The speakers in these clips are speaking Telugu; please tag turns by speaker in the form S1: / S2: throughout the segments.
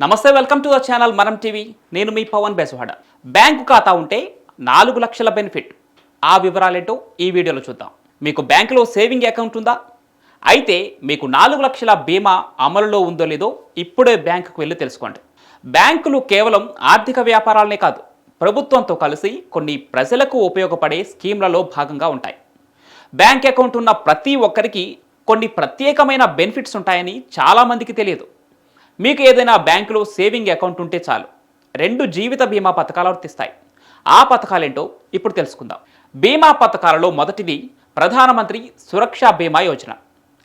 S1: నమస్తే welcome to the channel Manam TV. నేను మీ పవన్ బెజవాడ బ్యాంకు ఖాతా ఉంటే నాలుగు లక్షల బెనిఫిట్. ఆ వివరాలేంటో ఈ వీడియోలో చూద్దాం. మీకు బ్యాంకులో సేవింగ్ అకౌంట్ ఉందా? అయితే మీకు నాలుగు లక్షల బీమా అమలులో ఉందో లేదో ఇప్పుడే బ్యాంకుకు వెళ్ళి తెలుసుకోండి. బ్యాంకులు కేవలం ఆర్థిక వ్యాపారాలనే కాదు ప్రభుత్వంతో కలిసి కొన్ని ప్రజలకు ఉపయోగపడే స్కీమ్లలో భాగంగా ఉంటాయి. బ్యాంక్ అకౌంట్ ఉన్న ప్రతి ఒక్కరికి కొన్ని ప్రత్యేకమైన బెనిఫిట్స్ ఉంటాయని చాలామందికి తెలియదు. మీకు ఏదైనా బ్యాంకులో సేవింగ్ అకౌంట్ ఉంటే చాలు. రెండు జీవిత బీమా పథకాలు వర్తిస్తాయి. ఆ పథకాలేంటో ఇప్పుడు తెలుసుకుందాం. బీమా పథకాలలో మొదటిది ప్రధానమంత్రి సురక్ష బీమా యోజన.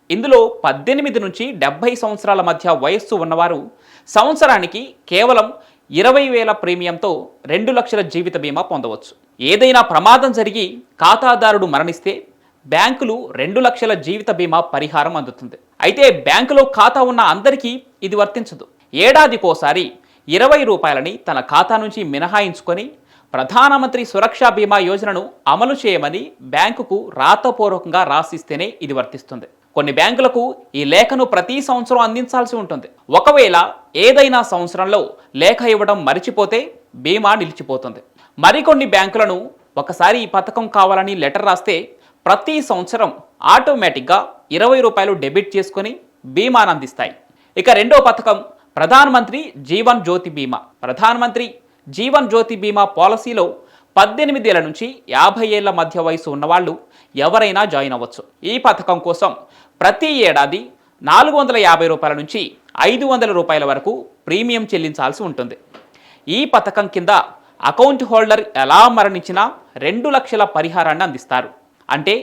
S1: ఇందులో పద్దెనిమిది నుంచి డెబ్బై సంవత్సరాల మధ్య వయస్సు ఉన్నవారు సంవత్సరానికి కేవలం ఇరవై వేల ప్రీమియంతో రెండు లక్షల జీవిత బీమా పొందవచ్చు. ఏదైనా ప్రమాదం జరిగి ఖాతాదారుడు మరణిస్తే బ్యాంకులు రెండు లక్షల జీవిత బీమా పరిహారం అందుతుంది. అయితే బ్యాంకులో ఖాతా ఉన్న అందరికీ ఇది వర్తించదు. ఏడాదికోసారి ఇరవై రూపాయలని తన ఖాతా నుంచి మినహాయించుకొని ప్రధానమంత్రి సురక్షా బీమా యోజనను అమలు చేయమని బ్యాంకుకు రాతపూర్వకంగా రాసిస్తేనే ఇది వర్తిస్తుంది. కొన్ని బ్యాంకులకు ఈ లేఖను ప్రతి సంవత్సరం అందించాల్సి ఉంటుంది. ఒకవేళ ఏదైనా సంవత్సరంలో లేఖ ఇవ్వడం మరిచిపోతే బీమా నిలిచిపోతుంది. మరికొన్ని బ్యాంకులను ఒకసారి ఈ పథకం కావాలని లెటర్ రాస్తే ప్రతి సంవత్సరం ఆటోమేటిక్గా ఇరవై రూపాయలు డెబిట్ చేసుకొని బీమాను అందిస్తాయి ఇక రెండో పథకం ప్రధానమంత్రి జీవన్ జ్యోతి బీమా. ప్రధానమంత్రి జీవన్ జ్యోతి బీమా పాలసీలో పద్దెనిమిది ఏళ్ళ నుంచి యాభై ఏళ్ళ మధ్య వయసు ఉన్నవాళ్ళు ఎవరైనా జాయిన్ అవ్వచ్చు. ఈ పథకం కోసం ప్రతి ఏడాది నాలుగు వందల యాభై రూపాయల నుంచి ఐదు వందల రూపాయల వరకు ప్రీమియం చెల్లించాల్సి ఉంటుంది. ఈ పథకం కింద అకౌంట్ హోల్డర్ ఎలా మరణించినా రెండు లక్షల పరిహారాన్ని అందిస్తారు. అంటే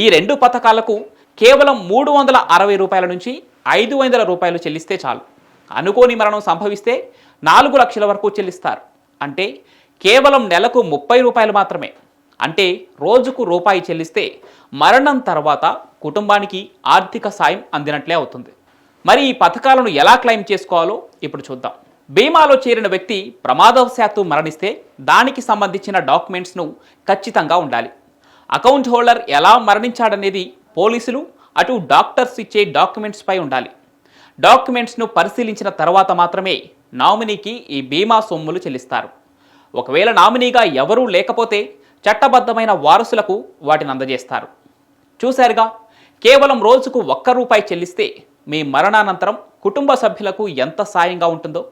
S1: ఈ రెండు పథకాలకు కేవలం మూడు వందల అరవై రూపాయల నుంచి ఐదు వందల రూపాయలు చెల్లిస్తే చాలు. అనుకోని మరణం సంభవిస్తే నాలుగు లక్షల వరకు చెల్లిస్తారు. అంటే కేవలం నెలకు ముప్పై రూపాయలు మాత్రమే. అంటే రోజుకు రూపాయి చెల్లిస్తే మరణం తర్వాత కుటుంబానికి ఆర్థిక సాయం అందినట్లే అవుతుంది. మరి ఈ పథకాలను ఎలా క్లెయిమ్ చేసుకోవాలో ఇప్పుడు చూద్దాం. బీమాలో చేరిన వ్యక్తి ప్రమాదవశాత్తు మరణిస్తే దానికి సంబంధించిన డాక్యుమెంట్స్ను ఖచ్చితంగా ఉండాలి. అకౌంట్ హోల్డర్ ఎలా మరణించాడనేది పోలీసులు అటు డాక్టర్స్ ఇచ్చే డాక్యుమెంట్స్పై ఉండాలి. డాక్యుమెంట్స్ను పరిశీలించిన తర్వాత మాత్రమే నామినీకి ఈ బీమా సొమ్ములు చెల్లిస్తారు. ఒకవేళ నామినీగా ఎవరూ లేకపోతే చట్టబద్ధమైన వారసులకు వాటిని అందజేస్తారు. చూశారుగా కేవలం రోజుకు ఒక్క రూపాయి చెల్లిస్తే మీ మరణానంతరం కుటుంబ సభ్యులకు ఎంత సాయంగా ఉంటుందో.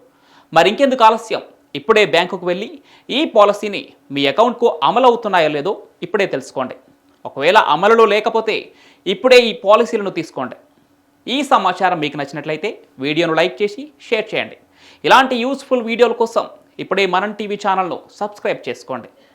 S1: మరింకెందుకు ఆలస్యం? ఇప్పుడే బ్యాంకుకు వెళ్ళి ఈ పాలసీని మీ అకౌంట్కు అమలు అవుతున్నాయో లేదో ఇప్పుడే తెలుసుకోండి. ఒకవేళ అమలులో లేకపోతే ఇప్పుడే ఈ పాలసీలను తీసుకోండి. ఈ సమాచారం మీకు నచ్చినట్లయితే వీడియోను లైక్ చేసి షేర్ చేయండి. ఇలాంటి యూస్ఫుల్ వీడియోల కోసం ఇప్పుడే మనం టీవీ ఛానల్ను సబ్స్క్రైబ్ చేసుకోండి.